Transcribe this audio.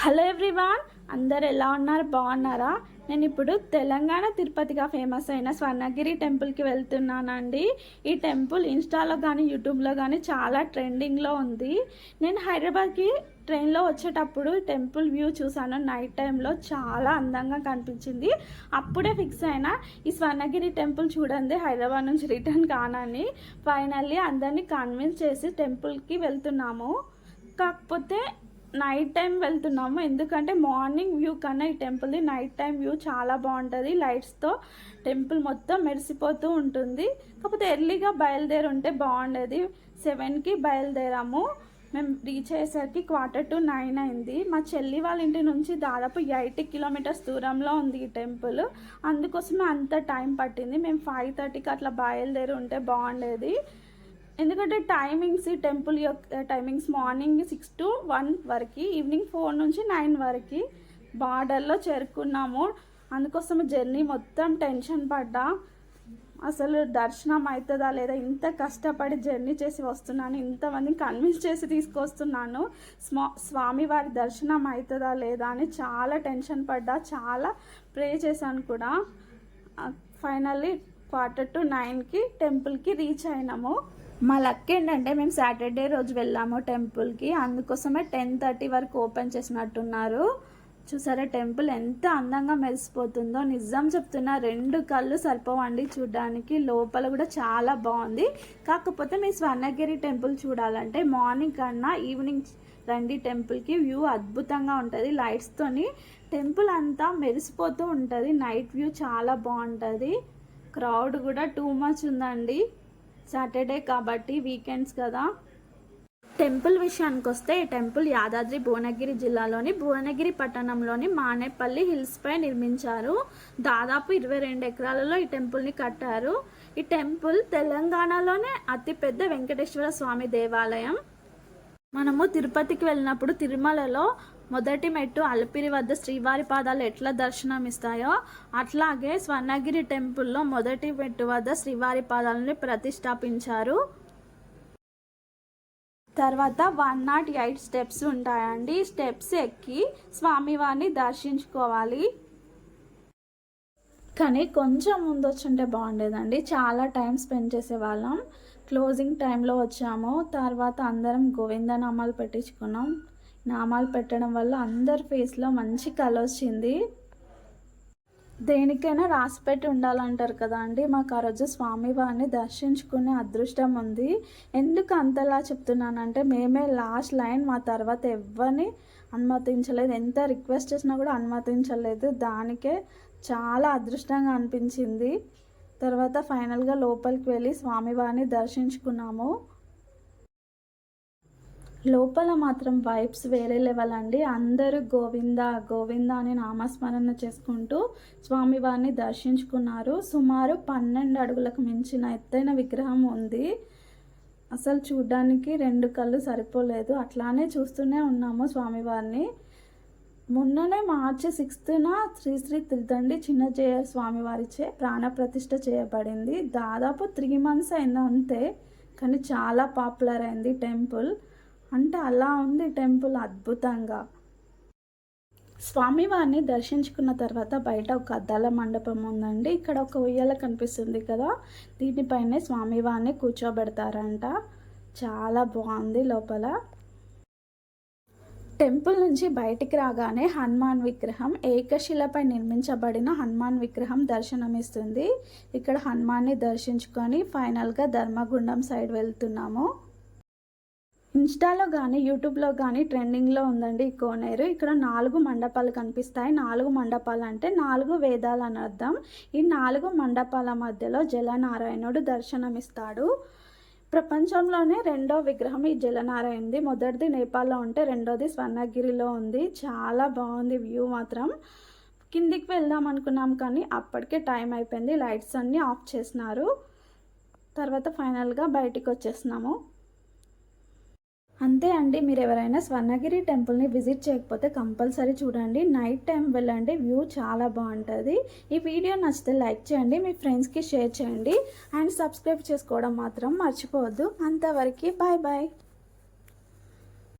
Hello everyone అందరు ఎలా ఉన్నారు? బాగున్నారా? నేను ఇప్పుడు తెలంగాణ తిరుపతిగా ఫేమస్ అయిన స్వర్ణగిరి టెంపుల్కి వెళ్తున్నానండి. ఈ టెంపుల్ ఇన్స్టాలో కానీ యూట్యూబ్లో కానీ చాలా ట్రెండింగ్లో ఉంది. నేను హైదరాబాద్కి ట్రైన్లో వచ్చేటప్పుడు టెంపుల్ వ్యూ చూశాను. నైట్ టైంలో చాలా అందంగా కనిపించింది. అప్పుడే ఫిక్స్ అయినా ఈ స్వర్ణగిరి టెంపుల్ చూడండి హైదరాబాద్ నుంచి రిటర్న్ కానని ఫైనల్లీ అందరినీ కన్విన్స్ చేసి టెంపుల్కి వెళ్తున్నాము. కాకపోతే నైట్ టైం వెళ్తున్నాము. ఎందుకంటే మార్నింగ్ వ్యూ కన్నా ఈ టెంపుల్ది నైట్ టైం వ్యూ చాలా బాగుంటుంది. లైట్స్తో టెంపుల్ మొత్తం మెరిసిపోతూ ఉంటుంది. కాకపోతే ఎర్లీగా బయలుదేరి ఉంటే బాగుండేది సెవెన్కి బయలుదేరాము. మేము రీచ్ అయ్యేసరికి క్వార్టర్ టు నైన్ అయింది. మా చెల్లి వాళ్ళ ఇంటి నుంచి దాదాపు ఎయిటీ కిలోమీటర్స్ దూరంలో ఉంది ఈ టెంపుల్. అందుకోసమే అంత టైం పట్టింది. మేము ఫైవ్ థర్టీకి అట్లా బయలుదేరి ఉంటే బాగుండేది. ఎందుకంటే టైమింగ్స్ ఈ టెంపుల్ యొక్క timings morning six to one వరకు ఈవినింగ్ ఫోర్ నుంచి నైన్ వరకు బార్డర్లో చేరుకున్నాము. అందుకోసం జర్నీ మొత్తం టెన్షన్ పడ్డా. అసలు దర్శనం అవుతుందా లేదా ఇంత కష్టపడి జర్నీ చేసి వస్తున్నాను ఇంతమందిని కన్విన్స్ చేసి తీసుకొస్తున్నాను. స్వా స్వామివారి దర్శనం అవుతుందా లేదా అని చాలా టెన్షన్ పడ్డా చాలా ప్రే చేశాను కూడా. ఫైనల్లీ క్వార్టర్ టు నైన్కి టెంపుల్కి రీచ్ అయినాము. మా లక్ ఏంటంటే మేము సాటర్డే రోజు వెళ్ళాము టెంపుల్కి. అందుకోసమే టెన్ థర్టీ వరకు ఓపెన్ చేసినట్టున్నారు. చూసారా టెంపుల్ ఎంత అందంగా మెరిసిపోతుందో. నిజం చెప్తున్నా రెండు కళ్ళు సరిపోవండి చూడడానికి. లోపల కూడా చాలా బాగుంది. కాకపోతే మీ స్వర్ణగిరి టెంపుల్ చూడాలంటే మార్నింగ్ కన్నా ఈవినింగ్ రండి టెంపుల్కి వ్యూ అద్భుతంగా ఉంటుంది. లైట్స్తోని టెంపుల్ అంతా మెరిసిపోతూ ఉంటుంది. నైట్ వ్యూ చాలా బాగుంటుంది. క్రౌడ్ కూడా టూ మచ్ ఉందండి. సాటర్డే కాబట్టి వీకెండ్స్ కదా. టెంపుల్ విషయానికి వస్తే ఈ టెంపుల్ యాదాద్రి భువనగిరి జిల్లాలోని భువనగిరి పట్టణంలోని మానేపల్లి హిల్స్పై నిర్మించారు. దాదాపు ఇరవై రెండు ఎకరాలలో ఈ టెంపుల్ని కట్టారు. ఈ టెంపుల్ తెలంగాణలోనే అతిపెద్ద వెంకటేశ్వర స్వామి దేవాలయం. మనము తిరుపతికి వెళ్ళినప్పుడు తిరుమలలో మొదటి మెట్టు అలపిరి వద్ద శ్రీవారి పాదాలు ఎట్లా దర్శనం ఇస్తాయో అట్లాగే స్వర్ణగిరి టెంపుల్లో మొదటి మెట్టు వద్ద శ్రీవారి పాదాలని ప్రతిష్టాపించారు. తర్వాత వన్ నాట్ ఎయిట్ స్టెప్స్ ఉంటాయండి. స్టెప్స్ ఎక్కి స్వామివారిని దర్శించుకోవాలి. కానీ కొంచెం ముందు వచ్చుంటే బాగుండేదండి. చాలా టైం స్పెండ్ చేసేవాళ్ళం. క్లోజింగ్ టైంలో వచ్చాము. తర్వాత అందరం గోవిందనామాలు పెట్టించుకున్నాం. నామాలు పెట్టడం వల్ల అందరి ఫేస్లో మంచి కళ వచ్చింది. దేనికైనా రాసిపెట్టి ఉండాలంటారు కదా అండి. మాకు ఆ రోజు స్వామివారిని దర్శించుకునే అదృష్టం ఉంది. ఎందుకు అంతలా చెప్తున్నానంటే మేమే లాస్ట్ లైన్ మా తర్వాత ఎవరిని అనుమతించలేదు. ఎంత రిక్వెస్ట్ చేసినా కూడా అనుమతించలేదు. దానికే చాలా అదృష్టంగా అనిపించింది. తర్వాత ఫైనల్గా లోపలికి వెళ్ళి స్వామివారిని దర్శించుకున్నాము. లోపల మాత్రం వైబ్స్ వేరే లెవెల్ అండి. అందరూ గోవింద గోవింద అని నామస్మరణ చేసుకుంటూ స్వామివారిని దర్శించుకున్నారు. సుమారు పన్నెండు అడుగులకు మించిన ఎత్తైన విగ్రహం ఉంది. అసలు చూడ్డానికి రెండు కళ్ళు సరిపోలేదు. అట్లానే చూస్తూనే ఉన్నాము స్వామివారిని మొన్ననే మార్చి సిక్స్త్న శ్రీ శ్రీ త్రిదండి చిన్నజయ స్వామివారిచే ప్రాణప్రతిష్ఠ చేయబడింది. దాదాపు త్రీ మంత్స్ అయింది అంతే కానీ చాలా పాపులర్ అయింది టెంపుల్ అంటే అలా ఉంది టెంపుల్ అద్భుతంగా. స్వామివారిని దర్శించుకున్న తర్వాత బయట ఒక అద్దాల మండపం ఉందండి. ఇక్కడ ఒక ఉయ్యాల కనిపిస్తుంది కదా దీనిపైనే స్వామివారిని కూర్చోబెడతారంట. చాలా బాగుంది లోపల. టెంపుల్ నుంచి బయటికి రాగానే హనుమాన్ విగ్రహం ఏకశిలపై నిర్మించబడిన హనుమాన్ విగ్రహం దర్శనమిస్తుంది. ఇక్కడ హనుమాన్ని దర్శించుకొని ఫైనల్గా ధర్మగుండం సైడ్ వెళ్తున్నాము. ఇన్స్టాలో కానీ యూట్యూబ్లో కానీ ట్రెండింగ్లో ఉందండి ఈ కోనేరు. ఇక్కడ నాలుగు మండపాలు కనిపిస్తాయి. నాలుగు మండపాలు అంటే నాలుగు వేదాలు అని అర్థం. ఈ నాలుగు మండపాల మధ్యలో జలనారాయణుడు దర్శనమిస్తాడు. ప్రపంచంలోనే రెండో విగ్రహం ఈ జలనారాయణది. మొదటిది నేపాల్లో ఉంటే రెండోది స్వర్ణగిరిలో ఉంది. చాలా బాగుంది వ్యూ మాత్రం. కిందికి వెళ్దాం అనుకున్నాం కానీ అప్పటికే టైం అయిపోయింది. లైట్స్ అన్నీ ఆఫ్ చేసినారు. తర్వాత ఫైనల్గా బయటికి వచ్చేసినాము అంతే అండి మీరు ఎవరైనా స్వర్ణగిరి టెంపుల్ని విజిట్ చేయకపోతే కంపల్సరీ చూడండి. నైట్ టైం వెళ్ళండి వ్యూ చాలా బాగుంటుంది. ఈ వీడియో నచ్చితే లైక్ చేయండి మీ ఫ్రెండ్స్కి షేర్ చేయండి. అండ్ సబ్స్క్రైబ్ చేసుకోవడం మాత్రం మర్చిపోవద్దు. అంతవరకు బాయ్ బాయ్.